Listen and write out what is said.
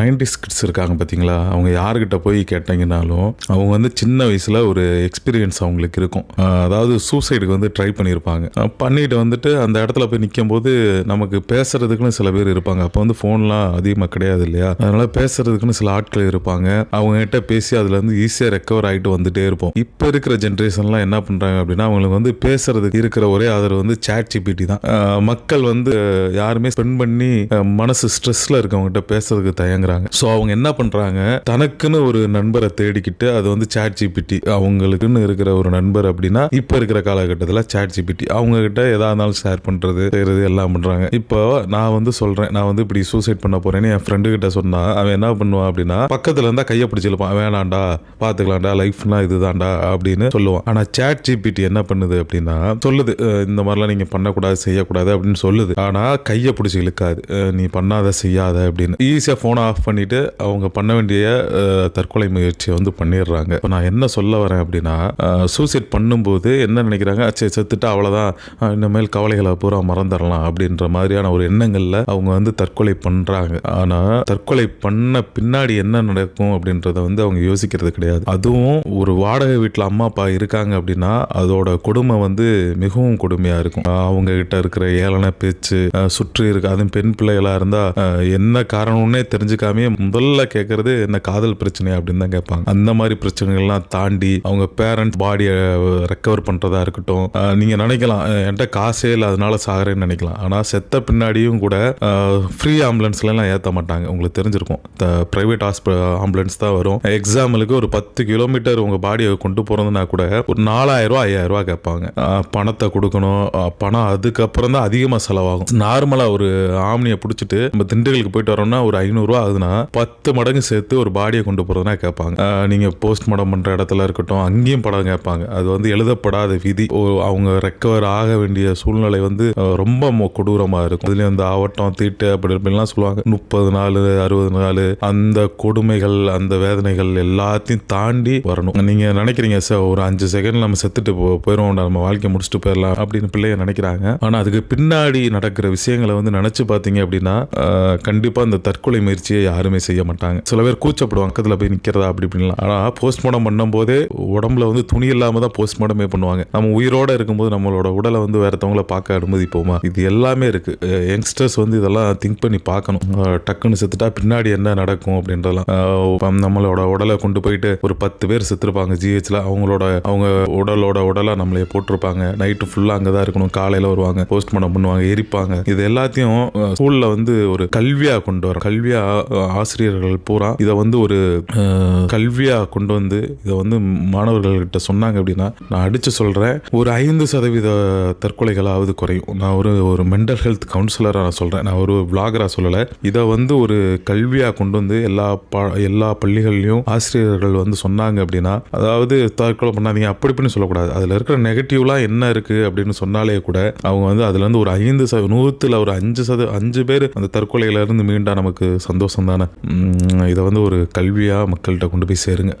Nineties kids இருக்காங்க பார்த்தீங்களா அவங்க யாருக்கிட்ட போய் கேட்டீங்கனாலும் அவங்க வந்து சின்ன வயசில் ஒரு எக்ஸ்பீரியன்ஸ் அவங்களுக்கு இருக்கும். அதாவது சூசைடுக்கு வந்து ட்ரை பண்ணியிருப்பாங்க. பண்ணிட்டு வந்துட்டு அந்த இடத்துல போய் நிற்கும் போது நமக்கு பேசுறதுக்குன்னு சில பேர் இருப்பாங்க. அப்போ வந்து ஃபோன்லாம் அதிகமாக கிடையாது இல்லையா? அதனால பேசுறதுக்குன்னு சில ஆட்கள் இருப்பாங்க. அவங்க கிட்ட பேசி அதுலேருந்து ஈஸியாக ரெக்கவர் ஆகிட்டு வந்துட்டே இருப்போம். இப்போ இருக்கிற ஜென்ரேஷன்லாம் என்ன பண்ணுறாங்க அப்படின்னா அவங்களுக்கு வந்து பேசுறதுக்கு இருக்கிற ஒரே ஆதரவு வந்து சேட் ஜிபிடி தான் மக்கள் வந்து யாருமே ஸ்பெண்ட் பண்ணி மனசு ஸ்ட்ரெஸ்ல இருக்கவங்ககிட்ட பேசுறதுக்கு இருக்கிறாங்க ஸோ அவங்க என்ன பண்றாங்க? தனக்குன்னு ஒரு நண்பரை தேடிக்கிட்டு அது வந்து சேட் ஜிபிடி அவங்களுக்குன்னு இருக்கிற ஒரு நண்பர் அப்படின்னா இப்போ இருக்கிற காலகட்டத்தில் சேட் ஜிபிடி அவங்க கிட்ட எதா இருந்தாலும் ஷேர் பண்றது செய்கிறது எல்லாம் பண்றாங்க. இப்போ நான் வந்து சொல்றேன் நான் வந்து இப்படி சூசைட் பண்ண போறேன்னு என் ஃப்ரெண்டு கிட்ட சொன்னால் அவன் என்ன பண்ணுவான் அப்படின்னா பக்கத்துல இருந்தால் கையை பிடிச்சிருப்பான் வேணாண்டா பார்த்துக்கலாம்டா லைஃப்னா இதுதான்டா அப்படின்னு சொல்லுவான். ஆனால் சேட் ஜிபிடி என்ன பண்ணுது அப்படின்னா சொல்லுது இந்த மாதிரிலாம் நீங்கள் பண்ணக்கூடாது செய்யக்கூடாது அப்படின்னு சொல்லுது. ஆனால் கையை பிடிச்சி இழுக்காது. நீ பண்ணாத செய்யாத அப்படின்னு. ஈஸியாக ஃபோனை ஆஃப் பண்ணிட்டு அவங்க பண்ண வேண்டிய தற்கொலை முயற்சியை வந்து பண்ணிடுறாங்க. இப்போ நான் என்ன சொல்ல வரேன் அப்படின்னா சூசைட் பண்ணும்போது என்ன நினைக்கிறாங்க? சரி செத்துட்டு அவ்வளோதான் இனிமேல் கவலைகளை பூரா மறந்துடலாம் அப்படின்ற மாதிரியான ஒரு எண்ணங்களில் அவங்க வந்து தற்கொலை பண்ணுறாங்க ஆனால் தற்கொலை பண்ண பின்னாடி என்ன நடக்கும் அப்படின்றத வந்து அவங்க யோசிக்கிறது கிடையாது. அதுவும் ஒரு வாடகை வீட்டில் அம்மா அப்பா இருக்காங்க அப்படின்னா அதோட கொடுமை வந்து மிகவும் கொடுமையாக இருக்கும். அவங்க கிட்ட இருக்கிற ஏளன பேச்சு சுற்றி இருக்க அதுவும் பெண் பிள்ளைகளாக இருந்தால் என்ன காரணம்னே தெரிஞ்சுக்காமே முதல்ல கேட்கறது என்ன காதல் பிரச்சனை அப்படின்னு தான் கேட்பாங்க. அந்த மாதிரி பிரச்சனைகள்லாம் தாண்டி அவங்க பேரண்ட் பாடியை ரெக்கவர் பண்ணுறதா இருக்கட்டும். நீங்கள் நினைக்கலாம் என்கிட்ட காசே இல்லை அதனால சாகிறேன்னு நினைக்கலாம். ஆனால் செத்த பின்னாடியும் கூட ஃப்ரீ ஆம்புலன்ஸ்லாம் ஏற்ற மாட்டாங்க. உங்களுக்கு தெரிஞ்சிருக்கும். ப்ரைவேட் ஹாஸ்ப ஆம்புலன்ஸ் தான் வரும். எக்ஸாம்பிளுக்கு ஒரு பத்து கிலோமீட்டர் உங்கள் பாடியை கொண்டு போகிறதுனா கூட ஒரு நாலாயிரம் ரூபா ஐயாயிரம் ரூபா கேட்பாங்க. பணத்தை கொடுக்கணும். பணம் அதுக்கப்புறம் தான் அதிகமாக செலவாகும். நார்மலாக ஒரு ஆம்னியை பிடிச்சிட்டு நம்ம திண்டுக்கலுக்கு போயிட்டு வரோம்னா ஒரு ஐநூறுரூவா ஆகுதுன்னா பத்து மடங்கு சேர்த்து ஒரு பாடியை கொண்டு போறதுனா கேட்பாங்க. நீங்கள் நீங்க போஸ்ட்மார்ட்டம் பண்ற இடத்துல இருக்கட்டும் அங்கேயும் படம் கேட்பாங்க. அது வந்து எழுதப்படாத விதி. ஓ- அவங்க ரெக்கவர் ஆக வேண்டிய சூழ்நிலை வந்து ரொம்ப மோ- கொடூரமா இருக்கும். அதுலேயும் அந்த ஆவட்டம் தீட்டு அப்படி இப்படிலாம் சொல்லுவாங்க. முப்பது நாள் அறுபது நாள் அந்த கொடுமைகள் அந்த வேதனைகள் எல்லாத்தையும் தாண்டி வரணும். நீங்க நினைக்கிறீங்க சார் ஒரு அஞ்சு செகண்ட் நம்ம செத்துட்டு போ போயிடுவோம் நம்ம வாழ்க்கையை முடிச்சுட்டு போயிடலாம் அப்படின்னு பிள்ளைய நினைக்கிறாங்க. ஆனா அதுக்கு பின்னாடி நடக்கிற விஷயங்களை வந்து நினைச்சு பார்த்தீங்க அப்படின்னா கண்டிப்பாக கண்டிப்பா தற்கொலை முயற்சியை யாருமே செய்ய மாட்டாங்க. சில பேர் கூச்சப்படுவாங்க பக்கத்துல போய் நிக்கிறதா? அப்படி இப்படின்லாம். ஆனா போஸ்ட்மார்ட்டம் பண்ணும் போதே உடம்புல வந்து துணி இல்லாம தான் போஸ்ட்மார்ட்டமே பண்ணுவாங்க. நம்ம உயிரோட இருக்கும்போது நம்மளோட உடலை வந்து வேறத்தவங்கள பார்க்க அனுமதிப்போமா? இது எல்லாமே இருக்கு. யங்ஸ்டர்ஸ் வந்து இதெல்லாம் திங்க் பண்ணி பார்க்கணும். டக்குன்னு செத்துட்டா பின்னாடி என்ன நடக்கும் அப்படின்றலாம். நம்மளோட உடலை கொண்டு போயிட்டு ஒரு பத்து பேர் செத்துருப்பாங்க ஜிஹெச்ல அவங்களோட அவங்க உடலோட உடலா நம்மளே போட்டிருப்பாங்க. நைட்டு ஃபுல்லா அங்கதான் இருக்கணும். காலையில வருவாங்க போஸ்ட்மார்ட்டம் பண்ணுவாங்க எரிப்பாங்க. இது எல்லாத்தையும் ஸ்கூல்ல வந்து ஒரு கல்வியா கொண்டு வர கல்வியா ஆசிரியர்கள் பூரா இதை வந்து ஒரு கல்வியாக கொண்டு வந்து இதை வந்து மாணவர்கள்கிட்ட சொன்னாங்க அப்படின்னா நான் அடித்து சொல்கிறேன் ஒரு ஐந்து சதவீத தற்கொலைகளாவது குறையும். நான் ஒரு ஒரு மென்டல் ஹெல்த் கவுன்சிலராக நான் சொல்கிறேன் நான் ஒரு விளாகராக சொல்லலை. இதை வந்து ஒரு கல்வியாக கொண்டு வந்து எல்லா பா எல்லா பள்ளிகள்லையும் ஆசிரியர்கள் வந்து சொன்னாங்க அப்படின்னா அதாவது தற்கொலை பண்ணாதீங்க அப்படி இப்படின்னு சொல்லக்கூடாது. அதில் இருக்கிற நெகட்டிவ்லாம் என்ன இருக்குது அப்படின்னு சொன்னாலே கூட அவங்க வந்து அதுலேருந்து ஒரு ஐந்து ச நூற்றுல ஒரு அஞ்சு சத அஞ்சு பேர் அந்த தற்கொலையிலேருந்து மீண்டா நமக்கு சந்தோஷம் தானே இதை வந்து ஒரு கல்வியாக மக்கள்கிட்ட கொண்டு போய் சேருங்க.